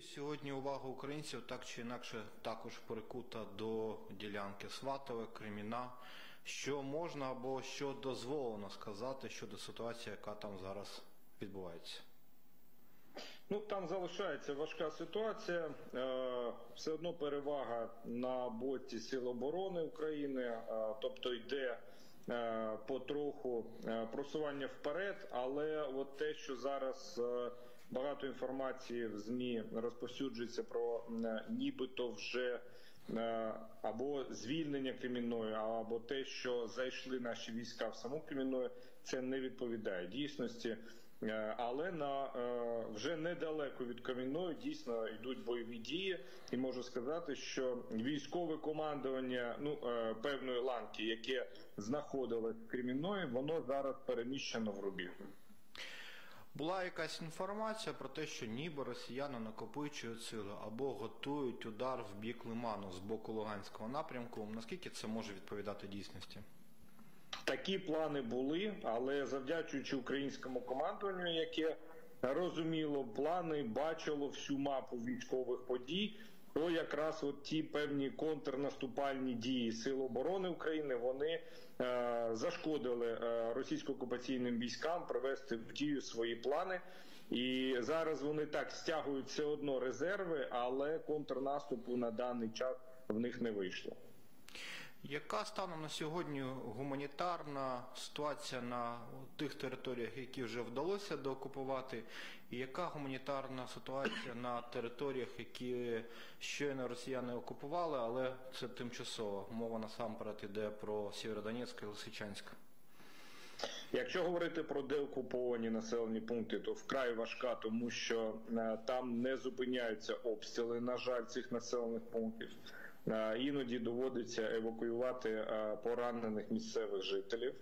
Сьогодні увага українців так чи інакше також перекута до ділянки Сватове, Креміна. Що можна або що дозволено сказати щодо ситуації, яка там зараз відбувається? Ну там залишається важка ситуація. Е, все одно перевага на боці Сил оборони України, е, тобто йде е, потроху просування вперед, але от те, що зараз багато інформації в змі розповсюджується про е, нібито вже е, або звільнення Кремінної, або те, що зайшли наші війська в саму Кремінную, це не відповідає дійсності. Е, Але на вже недалеко від Кам'яної дійсно йдуть бойові дії, і можу сказати, що військове командування ну певної ланки, яке знаходилось в Кремінної, воно зараз переміщено в Рубіг. Була якась інформація про те, що ніби росіяни накопичують сили або готують удар в бік Лиману з боку Луганського напрямку. Наскільки це може відповідати дійсності? Такі плани були, але завдячуючи українському командуванню, яке розуміло плани, бачило всю мапу військових подій. То якраз от ті певні контрнаступальні дії Сил оборони України вони е, зашкодили е, російсько-окупаційним військам привести в дію свої плани. І зараз вони так стягують все одно резерви, але контрнаступу на даний час в них не вийшло. Яка станом на сьогодні гуманітарна ситуація на тих територіях, які вже вдалося доокупувати, і яка гуманітарна ситуація на територіях, які щойно росіяни окупували, але це тимчасово? Мова насамперед іде про Сєвєродонецьк і Лисичанськ. Якщо говорити про деокуповані населені пункти, то вкрай важка, тому що е, там не зупиняються обстріли, на жаль, цих населених пунктів. Е, Іноді доводиться евакуювати е, поранених місцевих жителів.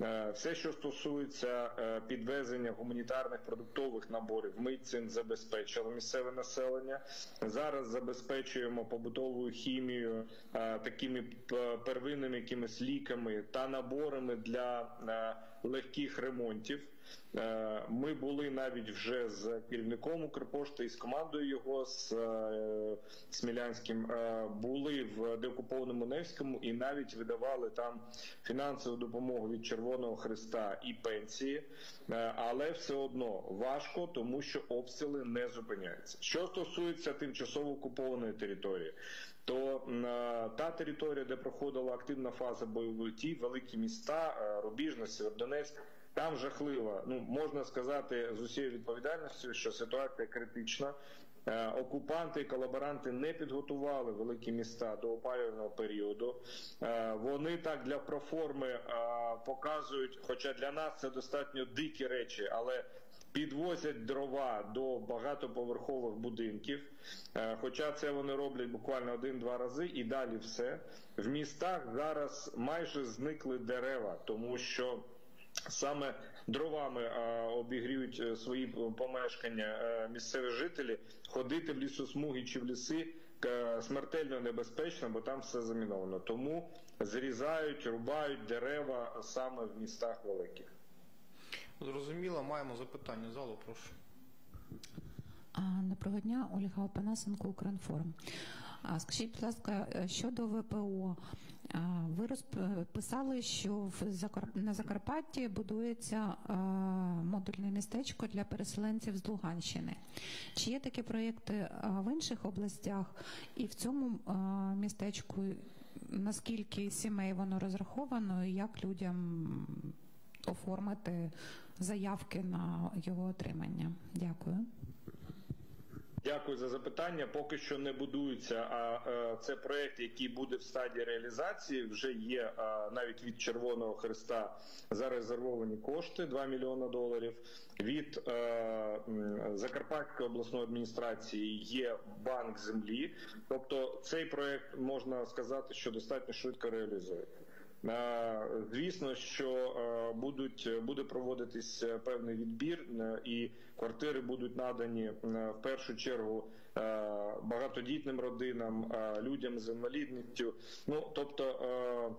Е, Все, що стосується підвезення гуманітарних продуктових наборів, ми цим забезпечили місцеве населення. Зараз забезпечуємо побутовою хімією, такими первинними якимись ліками та наборами для легких ремонтів. Е, Ми були навіть вже з керівником Укрпошти і з командою його з е, Смілянським е, були в деокупованому Невському і навіть видавали там фінансову допомогу від Червоного Христа і пенсії, але все одно важко, тому що обстріли не зупиняються. Що стосується тимчасово окупованої території, то та територія, де проходила активна фаза бойових дій, великі міста, Рубіжне, Сєвєродонецьк, там жахливо. Ну можна сказати з усією відповідальністю, що ситуація критична. Е, Окупанти і колаборанти не підготували великі міста до опалювального періоду. Е, Вони так для проформи е, показують, хоча для нас це достатньо дикі речі, але підвозять дрова до багатоповерхових будинків. Хоча це вони роблять буквально один-два рази, і далі все в містах зараз майже зникли дерева, тому що. Саме дровами обігріють е, свої помешкання е, місцеві жителі. Ходити в лісосмуги чи в ліси е, смертельно небезпечно, бо там все заміновано. Тому зрізають, рубають дерева саме в містах великих. Зрозуміло, маємо запитання залу, прошу. Доброго дня, Ольга Опанасенко, Укрінформ. Скажіть, будь ласка, е, щодо ВПО, ви розписали, що на Закарпатті будується модульне містечко для переселенців з Луганщини. Чи є такі проєкти в інших областях? І в цьому містечку наскільки сімей воно розраховано, і як людям оформити заявки на його отримання? Дякую. Дякую за запитання. Поки що не будується. А е, це проект, який буде в стадії реалізації. Вже є е, навіть від Червоного Христа зарезервовані кошти 2 мільйона доларів. Від е, Закарпатської обласної адміністрації є банк землі. Тобто цей проект можна сказати, що достатньо швидко реалізується. Е, Звісно, що е, будуть буде проводитись певний відбір, е, і квартири будуть надані в першу чергу багатодітним родинам, людям з інвалідністю. Ну тобто.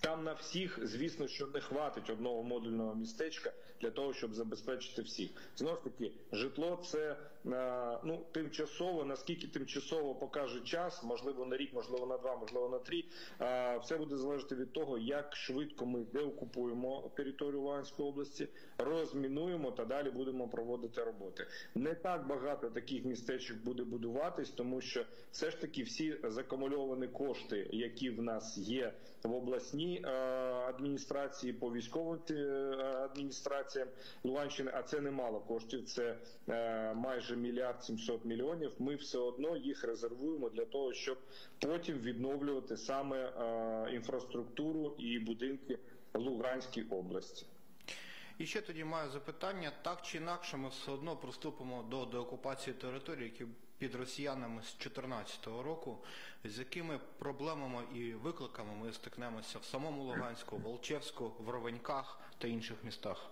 Там на всіх, звісно, що не хватить одного модульного містечка для того, щоб забезпечити всіх. Знову ж таки, житло це ну тимчасово. Наскільки тимчасово покаже час, можливо, на рік, можливо, на два, можливо, на три. Е, Все буде залежати від того, як швидко ми деокупуємо територію Луганської області, розмінуємо та далі будемо проводити роботи. Не так багато таких містечок буде будуватись, тому що все ж таки всі закумульовані кошти, які в нас є в обласній е, адміністрації по військовим е, адміністраціям Луганщини, а це немало коштів. Це е, майже мільярд сімсот мільйонів. Ми все одно їх резервуємо для того, щоб потім відновлювати саме е, інфраструктуру і будинки Луганській області. І ще тоді маю запитання, так чи інакше ми все одно приступимо до деокупації територій, які під росіянами з 2014 року, з якими проблемами і викликами ми стикнемося в самому Луганську, Волчевську, в Ровеньках та інших містах.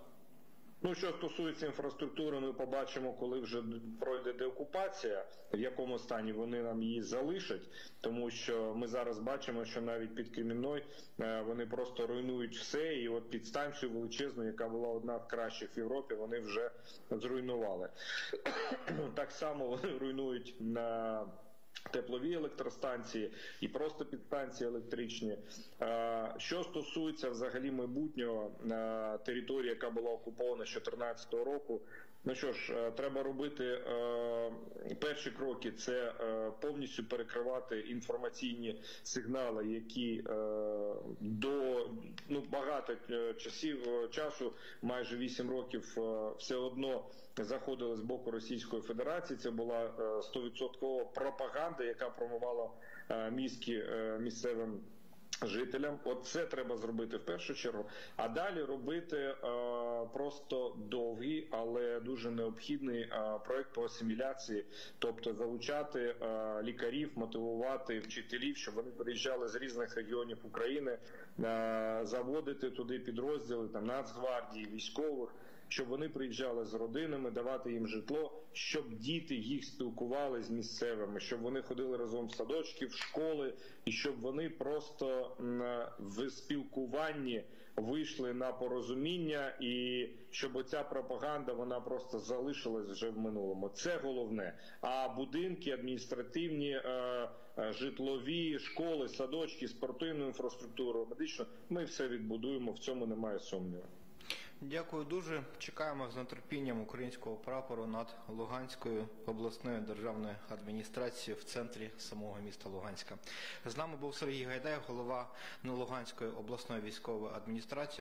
Ну, що стосується інфраструктури, ми побачимо, коли вже пройде деокупація, в якому стані вони нам її залишать, тому що ми зараз бачимо, що навіть під Кремінною е, вони просто руйнують все, і от підстанцію величезну, яка була одна з кращих в Європі, вони вже зруйнували. так само вони руйнують на теплові електростанції і просто підстанції електричні. Е, Що стосується взагалі майбутнього е, території, яка була окупована з 2014 року. Ну що ж, е, треба робити перші кроки це повністю перекривати інформаційні сигнали, які до ну багато часів часу, майже 8 років, все одно заходили з боку Російської Федерації. Це була е, 100% пропаганда, яка промивала е, мізки е, місцевим жителям. От це треба зробити в першу чергу. А далі робити е, просто довгий, але дуже необхідний е, проект по асиміляції, тобто залучати е, лікарів, мотивувати вчителів, щоб вони приїжджали з різних регіонів України, е, заводити туди підрозділи там Нацгвардії, військових. Щоб вони приїжджали з родинами, давати їм житло, щоб діти їх спілкували з місцевими, щоб вони ходили разом в садочки, в школи, і щоб вони просто в спілкуванні вийшли на порозуміння, і щоб оця пропаганда вона просто залишилась вже в минулому. Це головне. А будинки адміністративні, е, е, житлові, школи, садочки, спортивну інфраструктуру, медичну, ми все відбудуємо. В цьому немає сумніву. Дякую дуже. Чекаємо з нетерпінням українського прапору над Луганською обласною державною адміністрацією в центрі самого міста Луганська. З нами був Сергій Гайдай, голова Луганської обласної військової адміністрації.